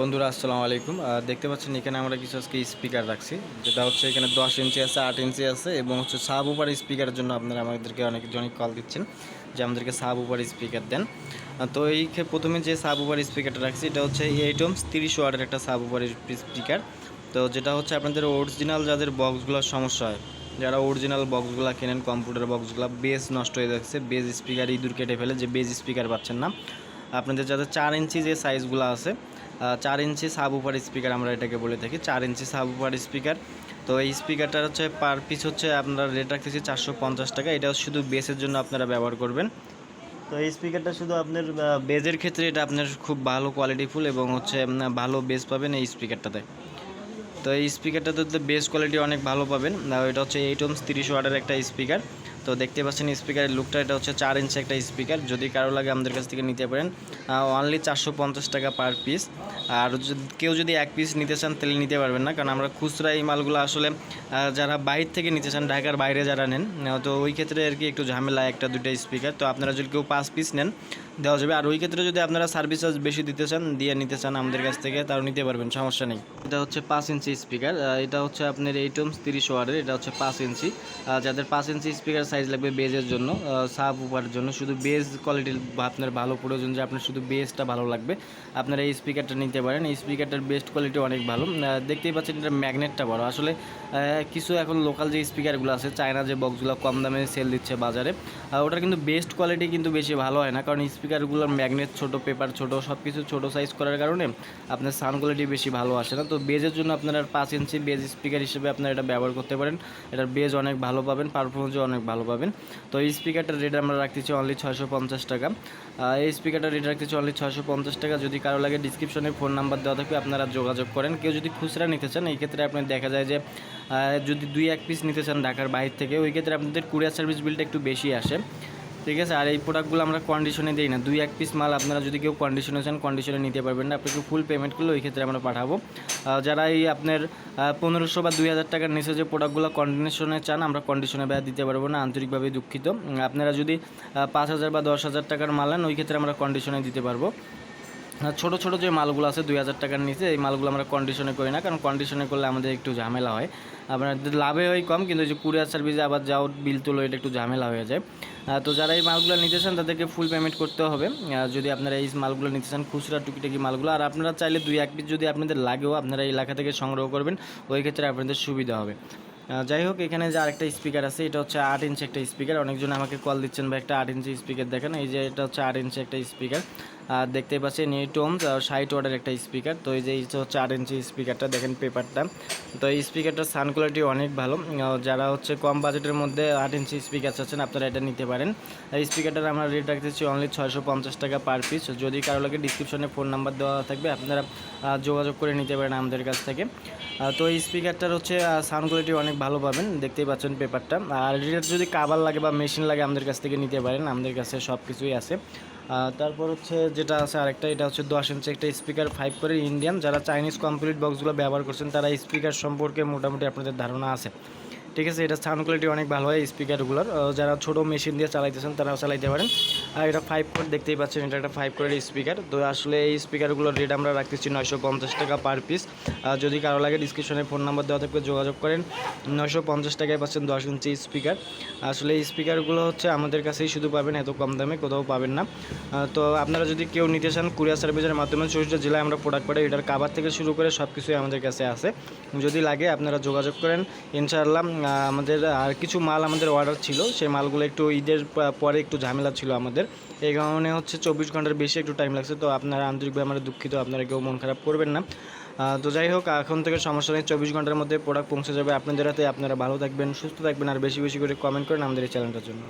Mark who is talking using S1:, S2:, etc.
S1: বন্ধুরা, আসসালামু আলাইকুম। দেখতে পাচ্ছেন এখানে আমরা কিছু আজকে স্পিকার রাখছি। যেটা হচ্ছে এখানে দশ ইঞ্চি আছে, আট ইঞ্চি আছে এবং হচ্ছে সাব উপার স্পিকারের জন্য আপনারা আমাদেরকে অনেক জনই কল দিচ্ছেন যে আমাদেরকে সাব উপার স্পিকার দেন। তো এই প্রথমে যে সাব উপার স্পিকারটা রাখছি, এটা হচ্ছে এইটমস তিরিশ ওয়ার্ডের একটা সাব উপার স্পিকার তো যেটা হচ্ছে আপনাদের অরিজিনাল যাদের বক্সগুলোর সমস্যা হয়, যারা অরিজিনাল বক্সগুলো কেনেন কম্পিউটার বক্সগুলো বেস নষ্ট হয়ে যাচ্ছে বেজ স্পিকার ইঁদুর কেটে ফেলে, যে বেজ স্পিকার পাচ্ছেন না। আপনাদের যাদের চার ইঞ্চি যে সাইজগুলো আছে চার ইঞ্চি সাব উপার স্পিকার আমরা এটাকে বলে থাকি, চার ইঞ্চি সাব উপার স্পিকার। তো এই স্পিকারটার হচ্ছে পার পিস হচ্ছে আপনারা রেট রাখতেছি চারশো পঞ্চাশ টাকা। এটা শুধু বেসের জন্য আপনারা ব্যবহার করবেন। তো এই স্পিকারটা শুধু আপনার বেজের ক্ষেত্রে এটা আপনার খুব ভালো কোয়ালিটিফুল এবং হচ্ছে ভালো বেস পাবেন এই স্পিকারটাতে। তো এই স্পিকারটাতে তো বেস কোয়ালিটি অনেক ভালো পাবেন। এটা হচ্ছে এইট ওমস তিরিশ ওয়াটের একটা স্পিকার তো দেখতে পাচ্ছেন স্পিকারের লুকটা এটা হচ্ছে চার ইঞ্চি একটা স্পিকার যদি কারও লাগে আমাদের কাছ থেকে নিতে পারেন। অনলি চারশো পঞ্চাশ টাকা পার পিস আর কেউ যদি এক পিস নিতে চান, তাহলে নিতে পারবেন না। কারণ আমরা খুচরা এই মালগুলো আসলে যারা বাইরে থেকে নিতে চান, ঢাকার বাইরে যারা নেন তো ওই ক্ষেত্রে আর কি একটু ঝামেলা, একটা দুটো স্পিকার তো আপনারা যদি কেউ পাঁচ পিস নেন দেওয়া যাবে। আর ওই ক্ষেত্রে যদি আপনারা সার্ভিস চার্জ বেশি দিতে চান, দিয়ে নিতে চান আমাদের কাছ থেকে, তাও নিতে পারবেন, সমস্যা নেই। এটা হচ্ছে পাঁচ ইঞ্চি স্পিকার এটা হচ্ছে আপনার এইটমস তিরিশ ওয়ার্ডের এটা হচ্ছে পাঁচ ইঞ্চি। যাদের পাঁচ ইঞ্চি স্পিকার সাইজ লাগবে বেজের জন্য সাব উপারের জন্য, শুধু বেজ কোয়ালিটির আপনার ভালো প্রয়োজন যে আপনার শুধু বেসটা ভালো লাগবে, আপনারা এই স্পিকারটা নিতে পারেন। এই স্পিকারটার বেস্ট কোয়ালিটি অনেক ভালো। দেখতেই পাচ্ছেন এটা ম্যাগনেটটা বড়। আসলে কিছু এখন লোকাল যে স্পিকারগুলো আছে চায়না যে বক্সগুলো কম দামে সেল দিচ্ছে বাজারে ওটার কিন্তু বেস্ট কোয়ালিটি কিন্তু বেশি ভালো হয় না, কারণ স্পিকারগুলোর ম্যাগনেট ছোট পেপার ছোট সব কিছু ছোটো সাইজ করার কারণে আপনার সাউন্ড কোয়ালিটি বেশি ভালো আসে না। তো বেজের জন্য আপনারা পাঁচ ইঞ্চি বেজ স্পিকার হিসেবে আপনারা এটা ব্যবহার করতে পারেন। এটার বেজ অনেক ভালো পাবেন পারফরমেন্সও অনেক ভালো পাবেন। তো এই স্পিকারটার রেট আমরা রাখতেছি অনলি ছয়শো পঞ্চাশ টাকা। এই স্পিকারটার রেট রাখতেছি অনলি ছয়শো পঞ্চাশ টাকা। যদি কারও লাগে ডিসক্রিপশনে ফোন নাম্বার দেওয়া থাকবে, আপনারা যোগাযোগ করেন। কেউ যদি খুচরা নিতে চান, এই ক্ষেত্রে আপনি দেখা যায় যে যদি দুই এক পিস নিতে চান ঢাকার বাইরে থেকে, ওই ক্ষেত্রে আপনাদের কুরিয়ার সার্ভিস বিলটা একটু বেশি আসে। ঠিক আছে? আর এই প্রোডাক্টগুলো আমরা কন্ডিশনে দিই না। দুই এক পিস মাল আপনারা যদি কেউ কন্ডিশনে চান কন্ডিশনে নিতে পারবেন না। আপনাকে ফুল পেমেন্ট করলে ওই ক্ষেত্রে আমরা পাঠাবো। যারা এই আপনার পনেরোশো বা দুই হাজার টাকার নিচে যে প্রোডাক্টগুলো কন্ডিশনে চান, আমরা কন্ডিশনে ব্যয় দিতে পারব না আন্তরিকভাবে দুঃখিত। আপনারা যদি পাঁচ হাজার বা দশ হাজার টাকার মাল নেন, ওই ক্ষেত্রে আমরা কন্ডিশনে দিতে পারব। ছোট ছোট যে মালগুলো আছে দুই হাজার টাকার নিচে, এই মালগুলো আমরা কন্ডিশনে করি না, কারণ কন্ডিশনে করলে আমাদের একটু ঝামেলা হয়। আপনাদের লাভে হয় কম, কিন্তু যে কুরিয়ার সার্ভিসে আবার যাও বিল তুলো, এটা একটু ঝামেলা হয়ে যায়। তো যারা এই মালগুলো নিতে চান, তাদেরকে ফুল পেমেন্ট করতে হবে। যদি আপনারা এই মালগুলো নিতে চান, খুচরা, টুকিটাকি মালগুলো, আর আপনারা চাইলে দুই, এক পিস যদি আপনাদের লাগেও, আপনারা এই এলাকা থেকে সংগ্রহ করবেন, ওই ক্ষেত্রে আপনাদের সুবিধা হবে। যাই হোক, এখানে যে আরেকটা স্পিকার আছে, এটা হচ্ছে আট ইঞ্চি একটা স্পিকার অনেকজন আমাকে কল দিচ্ছেন বা একটা আট ইঞ্চি স্পিকার দেখেন। এই যে এটা হচ্ছে আট ইঞ্চি একটা স্পিকার আর দেখতে পাচ্ছেন নিউটমস ষাট ওয়ার্ডের একটা স্পিকার তো এই যে হচ্ছে আট ইঞ্চি স্পিকারটা দেখেন পেপারটা তো এই স্পিকারটার সাউন্ড কোয়ালিটি অনেক ভালো। যারা হচ্ছে কম বাজেটের মধ্যে আট ইঞ্চি স্পিকার চাচ্ছেন, আপনারা এটা নিতে পারেন। এই স্পিকারটার আমরা রেট রাখতেছি অনলি ছয়শো পঞ্চাশ টাকা পার পিস যদি কারও লাগে ডিসক্রিপশনে ফোন নাম্বার দেওয়া থাকবে, আপনারা যোগাযোগ করে নিতে পারেন আমাদের কাছ থেকে। তো এই স্পিকারটার হচ্ছে সাউন্ড কোয়ালিটি অনেক ভালো পাবেন। দেখতেই পাচ্ছেন পেপারটা আর যদি কাবার লাগে বা মেশিন লাগে, আমাদের কাছ থেকে নিতে পারেন। আমাদের কাছে সব কিছুই আছে। তারপর হচ্ছে যেটা আছে আরেকটা, এটা হচ্ছে দশ ইঞ্চি একটা স্পিকার ফাইভ করে ইন্ডিয়ান যারা চাইনিজ কমপ্লিট বক্সগুলো ব্যবহার করছেন, তারা স্পিকার সম্পর্কে মোটামুটি আপনাদের ধারণা আছে। ঠিক আছে, এটা সাউন্ড কোয়ালিটি অনেক ভালো হয় স্পিকারগুলোর যারা ছোটো মেশিন দিয়ে চালাইতেছেন, তারাও চালাইতে পারেন। আর এটা ফাইভ কোড দেখতেই পাচ্ছেন, এটা একটা ফাইভ কোডের স্পিকার তো আসলে এই স্পিকারগুলোর রেট আমরা রাখতেছি নয়শো পঞ্চাশ টাকা পার পিস যদি কারও লাগে ডিসক্রিপশনে ফোন নাম্বার দেওয়া থাকবে, যোগাযোগ করেন। নয়শো পঞ্চাশ টাকায় পাচ্ছেন দশ ইঞ্চি স্পিকার আসলে এই স্পিকারগুলো হচ্ছে আমাদের কাছেই শুধু পাবেন, এত কম দামে কোথাও পাবেন না। তো আপনারা যদি কেউ নিতে চান কুরিয়ার সার্ভিসের মাধ্যমে, চৌষট্টি জেলায় আমরা প্রোডাক্ট পাঠাই, এটার কাবার থেকে শুরু করে সব কিছুই আমাদের কাছে আছে। যদি লাগে আপনারা যোগাযোগ করেন। ইনশাআল্লাহ আমাদের আর কিছু মাল আমাদের অর্ডার ছিল, সেই মালগুলো একটু ঈদের পরে একটু ঝামেলা ছিল আমাদের। এই কারণে হচ্ছে চব্বিশ ঘণ্টার বেশি একটু টাইম লাগছে। তো আপনারা আন্তরিকভাবে আমরা দুঃখিত, আপনারা কেউ মন খারাপ করবেন না। তো যাই হোক, এখন থেকে সমস্যা নেই, চব্বিশ ঘণ্টার মধ্যে প্রোডাক্ট পৌঁছে যাবে আপনাদের হাতে। আপনারা ভালো থাকবেন, সুস্থ থাকবেন, আর বেশি বেশি করে কমেন্ট করেন আমাদের এই চ্যানেলটার জন্য।